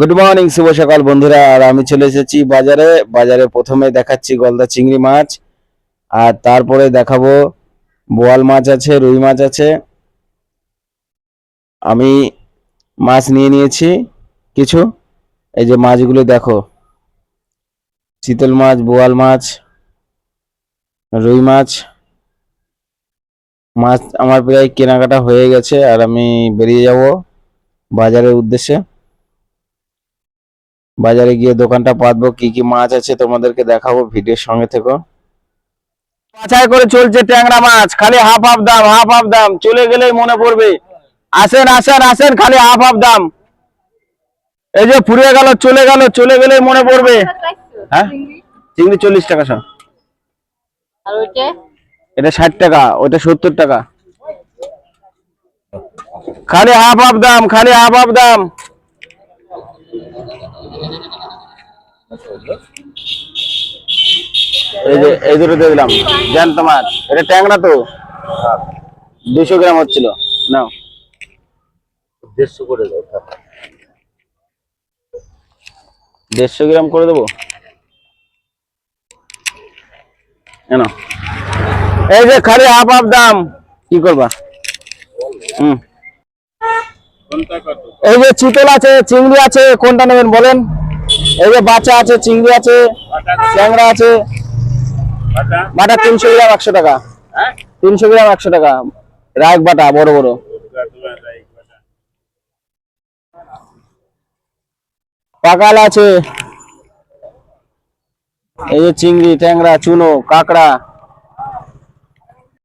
Good morning শুভ সকাল বন্ধুরা। আর আমি চলে এসেছি বাজারে। বাজারে প্রথমে দেখাচ্ছি গলদা চিংড়ি মাছ। আর তারপরে দেখাবো বোয়াল মাছ আছে, রুই মাছ আছে। আমি মাছ নিয়ে নিয়েছি। কিছু? এই যে মাছগুলো দেখো। চিতল মাছ, বোয়াল মাছ, রুই মাছ। মাছ আমার প্রায় কেনাকাটা হয়ে গেছে, আর আমি বেরিয়ে যাব বাজারের উদ্দেশ্যে। বাজারে গিয়ে দোকানটা পাতবো কি কি মাছ আছে তোমাদেরকে দেখাবো ভিডিওর সঙ্গে থেকো। বাছাই করে চলছে ট্যাংরা মাছ খালি হাফ হাফ দাম হাফ হাফ দাম চলে গেলেই মনে পড়বে। আসেন আসেন আসেন খালি হাফ হাফ দাম। এই যে ফুরিয়ে গেল চলে গেল চলে গেলেই মনে পড়বে। হ্যাঁ? চিংড়ি চল্লিশ টাকা সব। আর ওইটা? এটা ষাট টাকা ওটা সত্তর টাকা। খালি হাফ হাফ দাম খালি হাফ হাফ দাম। এই যে এই দুটো দিয়ে দিলাম। জ্যান্ত মাছ এটা ট্যাংরা তো? দুশো গ্রাম হচ্ছিল। নাও। দেড়শো করে দাও দেড়শো গ্রাম করে দেবো? কেন এই যে খালি হাফ হাফ দাম। কি করবা? হুম। এই যে চিতল আছে, চিংড়ি আছে, কোনটা নেবেন বলেন? এই যে বাচ্চা আছে, চিংড়ি আছে ট্যাংরা আছে। বাটা তিনশো গ্রাম একশো টাকা। তিনশো গ্রাম একশো টাকা। রাগ বাটা, বড় বড়। পাকাল আছে। এই যে চিংড়ি ট্যাংরা চুনো, কাঁকড়া।